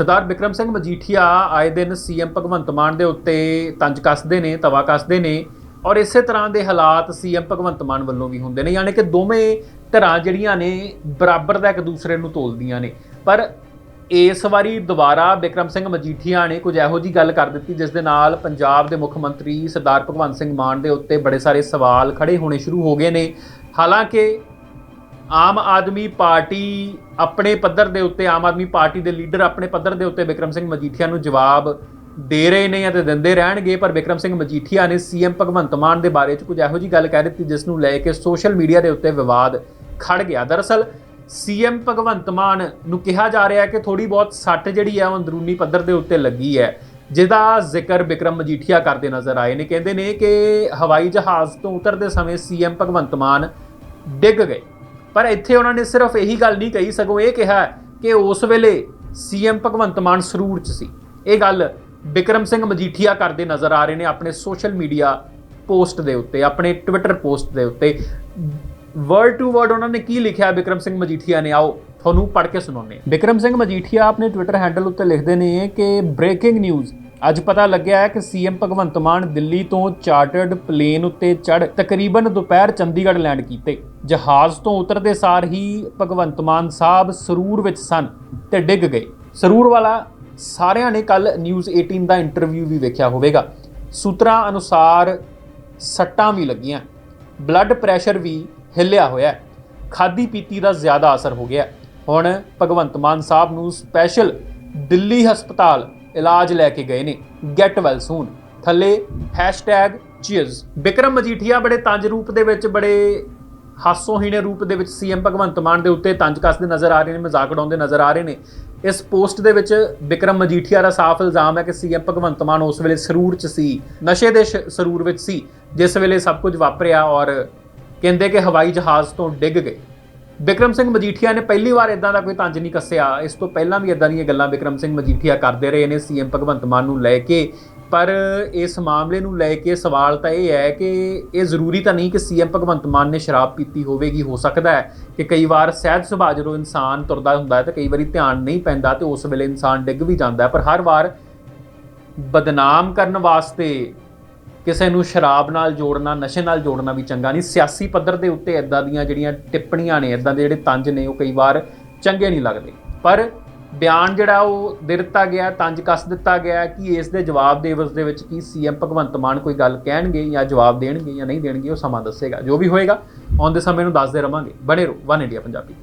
ਸਰਦਾਰ ਵਿਕਰਮ ਸਿੰਘ ਮਜੀਠੀਆ ਆਏ ਦਿਨ ਸੀਐਮ ਭਗਵੰਤ ਮਾਨ ਦੇ ਉੱਤੇ ਤੰਜ ਕੱਸਦੇ ਨੇ, ਤਵਾ ਕੱਸਦੇ ਨੇ ਔਰ ਇਸੇ ਤਰ੍ਹਾਂ ਦੇ ਹਾਲਾਤ ਸੀਐਮ ਭਗਵੰਤ ਮਾਨ ਵੱਲੋਂ ਵੀ ਹੁੰਦੇ ਨੇ, ਯਾਨੀ ਕਿ ਦੋਵੇਂ ਧਿਰਾਂ ਜਿਹੜੀਆਂ ਨੇ ਬਰਾਬਰ ਦਾ ਇੱਕ ਦੂਸਰੇ ਨੂੰ ਤੋਲਦੀਆਂ ਨੇ। ਪਰ ਇਸ ਵਾਰੀ ਦੁਬਾਰਾ ਵਿਕਰਮ ਸਿੰਘ ਮਜੀਠੀਆ ਨੇ ਕੁਝ ਇਹੋ ਜੀ ਗੱਲ ਕਰ ਦਿੱਤੀ, ਜਿਸ ਦੇ ਨਾਲ ਪੰਜਾਬ ਦੇ ਮੁੱਖ ਮੰਤਰੀ ਸਰਦਾਰ ਭਗਵੰਤ ਸਿੰਘ ਮਾਨ ਦੇ ਉੱਤੇ ਬੜੇ ਸਾਰੇ ਸਵਾਲ ਖੜੇ ਹੋਣੇ ਸ਼ੁਰੂ ਹੋ ਗਏ ਨੇ। ਹਾਲਾਂਕਿ ਆਮ ਆਦਮੀ ਪਾਰਟੀ ਆਪਣੇ ਪੱਧਰ ਦੇ ਉੱਤੇ, ਆਮ ਆਦਮੀ ਪਾਰਟੀ ਦੇ ਲੀਡਰ ਆਪਣੇ ਪੱਧਰ ਦੇ ਉੱਤੇ ਵਿਕਰਮ ਸਿੰਘ ਮਜੀਠੀਆ ਨੂੰ ਜਵਾਬ ਦੇ ਰਹੇ ਨੇ ਅਤੇ ਦਿੰਦੇ ਰਹਿਣਗੇ, ਪਰ ਵਿਕਰਮ ਸਿੰਘ ਮਜੀਠੀਆ ਨੇ ਸੀਐਮ ਭਗਵੰਤ ਮਾਨ ਦੇ ਬਾਰੇ 'ਚ ਕੁਝ ਇਹੋ ਜੀ ਗੱਲ ਕਹਿ ਦਿੱਤੀ, ਜਿਸ ਨੂੰ ਲੈ ਕੇ ਸੋਸ਼ਲ ਮੀਡੀਆ ਦੇ ਉੱਤੇ ਵਿਵਾਦ ਖੜ ਗਿਆ। ਦਰਅਸਲ ਸੀਐਮ ਭਗਵੰਤ ਮਾਨ ਨੂੰ ਕਿਹਾ ਜਾ ਰਿਹਾ ਹੈ ਕਿ ਥੋੜੀ ਬਹੁਤ ਸੱਟ ਜਿਹੜੀ ਹੈ ਉਹ ਅੰਦਰੂਨੀ ਪੱਧਰ ਦੇ ਉੱਤੇ ਲੱਗੀ ਹੈ, ਜਿਹਦਾ ਜ਼ਿਕਰ ਵਿਕਰਮ ਮਜੀਠੀਆ ਕਰਦੇ ਨਜ਼ਰ ਆਏ ਨੇ। ਕਹਿੰਦੇ ਨੇ ਕਿ ਹਵਾਈ ਜਹਾਜ਼ ਤੋਂ ਉਤਰਦੇ ਸਮੇਂ ਸੀਐਮ ਭਗਵੰਤ ਮਾਨ ਡਿੱਗ ਗਏ। ਪਰ ਇੱਥੇ ਉਹਨਾਂ ਨੇ ਸਿਰਫ ਇਹੀ ਗੱਲ ਨਹੀਂ ਕਹੀ, ਸਗੋਂ ਇਹ ਕਿਹਾ ਕਿ ਉਸ ਵੇਲੇ ਸੀਐਮ ਭਗਵੰਤ ਮਾਨ ਸਰੂਰ 'ਚ ਸੀ। ਇਹ ਗੱਲ ਵਿਕਰਮ ਸਿੰਘ ਮਜੀਠੀਆ ਕਰਦੇ ਨਜ਼ਰ ਆ ਰਹੇ ਨੇ ਆਪਣੇ ਸੋਸ਼ਲ ਮੀਡੀਆ ਪੋਸਟ ਦੇ ਉੱਤੇ, ਆਪਣੇ ਟਵਿੱਟਰ ਪੋਸਟ ਦੇ ਉੱਤੇ। ਵਰਡ ਟੂ ਵਰਡ ਉਹਨਾਂ ਨੇ ਕੀ ਲਿਖਿਆ ਵਿਕਰਮ ਸਿੰਘ ਮਜੀਠੀਆ ਨੇ? ਆਓ ਤੁਹਾਨੂੰ ਪੜ੍ਹ ਕੇ ਸੁਣਾਉਂਦੇ ਹਾਂ। ਵਿਕਰਮ ਸਿੰਘ ਮਜੀਠੀਆ ਆਪਣੇ ਟਵਿੱਟਰ ਹੈਂਡਲ ਉੱਤੇ ਲਿਖਦੇ ਨੇ ਕਿ ਬ੍ਰੇਕਿੰਗ ਨਿਊਜ਼ ਅੱਜ ਪਤਾ ਲੱਗਿਆ ਹੈ ਕਿ ਸੀਐਮ ਭਗਵੰਤ ਮਾਨ ਦਿੱਲੀ ਤੋਂ ਚਾਰਟਰਡ ਪਲੇਨ ਉੱਤੇ ਚੜ੍ਹ ਤਕਰੀਬਨ ਦੁਪਹਿਰ ਚੰਡੀਗੜ੍ਹ ਲੈਂਡ ਕੀਤੇ। ਜਹਾਜ਼ ਤੋਂ ਉਤਰਦੇ ਸਾਰ ਹੀ ਭਗਵੰਤ ਮਾਨ ਸਾਹਿਬ ਸਰੂਰ ਵਿੱਚ ਸਨ ਤੇ ਡਿੱਗ ਗਏ। ਸਰੂਰ ਵਾਲਾ ਸਾਰਿਆਂ ਨੇ ਕੱਲ ਨਿਊਜ਼ 18 ਦਾ ਇੰਟਰਵਿਊ ਵੀ ਵੇਖਿਆ ਹੋਵੇਗਾ। ਸੂਤਰਾਂ ਅਨੁਸਾਰ ਸੱਟਾਂ ਵੀ ਲੱਗੀਆਂ। ਬਲੱਡ ਪ੍ਰੈਸ਼ਰ ਵੀ ਹਿੱਲਿਆ ਹੋਇਆ ਹੈ। ਖਾਦੀ ਪੀਤੀ ਦਾ ਜ਼ਿਆਦਾ ਅਸਰ ਹੋ ਗਿਆ ਹੁਣ ਭਗਵੰਤ ਮਾਨ ਸਾਹਿਬ ਨੂੰ ਸਪੈਸ਼ਲ ਦਿੱਲੀ ਹਸਪਤਾਲ ਇਲਾਜ ਲੈ ਕੇ ਗਏ ਨੇ। ਗੈਟ ਵੈਲ ਸੂਨ ਥੱਲੇ #ਚੀਅਰਸ ਬਿਕਰਮ ਮਜੀਠੀਆ ਬੜੇ ਤੰਜ ਰੂਪ ਦੇ ਵਿੱਚ, ਬੜੇ ਹਾਸੋਹੀਣੇ ਰੂਪ ਦੇ ਵਿੱਚ ਸੀਐਮ ਭਗਵੰਤ ਮਾਨ ਦੇ ਉੱਤੇ ਤੰਜ ਕੱਸਦੇ ਨਜ਼ਰ ਆ ਰਹੇ ਨੇ, ਮਜ਼ਾਕ ਉਡਾਉਂਦੇ ਨਜ਼ਰ ਆ ਰਹੇ ਨੇ। ਇਸ ਪੋਸਟ ਦੇ ਵਿੱਚ ਬਿਕਰਮ ਮਜੀਠੀਆ ਦਾ ਸਾਫ਼ ਇਲਜ਼ਾਮ ਹੈ ਕਿ ਸੀਐਮ ਭਗਵੰਤ ਮਾਨ ਉਸ ਵੇਲੇ ਸਰੂਰ 'ਚ ਸੀ, ਨਸ਼ੇ ਦੇ ਸਰੂਰ ਵਿੱਚ ਸੀ, ਜਿਸ ਵੇਲੇ ਸਭ ਕੁਝ ਵਾਪਰਿਆ ਔਰ ਕਹਿੰਦੇ ਕਿ ਹਵਾਈ ਜਹਾਜ਼ ਤੋਂ ਡਿੱਗ ਗਏ। ਵਿਕਰਮ ਸਿੰਘ ਮਜੀਠੀਆ ਨੇ ਪਹਿਲੀ ਵਾਰ ਇਦਾਂ ਦਾ ਕੋਈ ਤੰਜ ਨਹੀਂ ਕੱਸਿਆ। ਇਸ ਤੋਂ ਪਹਿਲਾਂ ਵੀ ਇਦਾਂ ਦੀਆਂ ਗੱਲਾਂ ਵਿਕਰਮ ਸਿੰਘ ਮਜੀਠੀਆ ਕਰਦੇ ਰਹੇ ਨੇ ਸੀਐਮ ਭਗਵੰਤ ਮਾਨ ਨੂੰ ਲੈ ਕੇ। ਪਰ ਇਸ ਮਾਮਲੇ ਨੂੰ ਲੈ ਕੇ ਸਵਾਲ ਤਾਂ ਇਹ ਹੈ ਕਿ ਇਹ ਜ਼ਰੂਰੀ ਤਾਂ ਨਹੀਂ ਕਿ ਸੀਐਮ ਭਗਵੰਤ ਮਾਨ ਨੇ ਸ਼ਰਾਬ ਪੀਤੀ ਹੋਵੇਗੀ, ਹੋ ਸਕਦਾ ਹੈ ਕਿ ਕਈ ਵਾਰ ਸਹਿਜ ਸੁਭਾਅ ਜਦੋਂ ਇਨਸਾਨ ਤੁਰਦਾ ਹੁੰਦਾ ਹੈ ਤਾਂ ਕਈ ਵਾਰੀ ਧਿਆਨ ਨਹੀਂ ਪੈਂਦਾ ਤੇ ਉਸ ਵੇਲੇ ਇਨਸਾਨ ਡਿੱਗ ਵੀ ਜਾਂਦਾ ਹੈ। ਪਰ ਹਰ ਵਾਰ ਬਦਨਾਮ ਕਰਨ ਵਾਸਤੇ ਕਿਸੇ ਨੂੰ ਸ਼ਰਾਬ ਨਾਲ ਜੋੜਨਾ, ਨਸ਼ੇ ਨਾਲ ਜੋੜਨਾ ਵੀ ਚੰਗਾ ਨਹੀਂ। ਸਿਆਸੀ ਪੱਧਰ ਦੇ ਉੱਤੇ ਇਦਾਂ ਦੀਆਂ ਜਿਹੜੀਆਂ ਟਿੱਪਣੀਆਂ ਨੇ ਇਦਾਂ ਦੇ ਜਿਹੜੇ ਤੰਜ ਨੇ, ਉਹ ਕਈ ਵਾਰ ਚੰਗੇ ਨਹੀਂ ਲੱਗਦੇ। ਪਰ ਬਿਆਨ ਜਿਹੜਾ ਉਹ ਦੇ ਦਿੱਤਾ ਗਿਆ, ਤੰਜ ਕੱਸ ਦਿੱਤਾ ਗਿਆ ਕਿ ਇਸ ਦੇ ਜਵਾਬ ਦੇ ਇਵਜ਼ ਦੇ ਵਿੱਚ ਕੀ ਸੀਐਮ ਭਗਵੰਤ ਮਾਨ ਕੋਈ ਗੱਲ ਕਹਿਣਗੇ ਜਾਂ ਜਵਾਬ ਦੇਣਗੇ ਜਾਂ ਨਹੀਂ ਦੇਣਗੇ, ਉਹ ਸਮਾਂ ਦੱਸੇਗਾ। ਜੋ ਵੀ ਹੋਏਗਾ ਆਉਂਦੇ ਸਮੇਂ ਨੂੰ ਦੱਸਦੇ ਰਵਾਂਗੇ। ਬਣੇ ਰਹੋ, ਵਨ ਇੰਡੀਆ ਪੰਜਾਬੀ।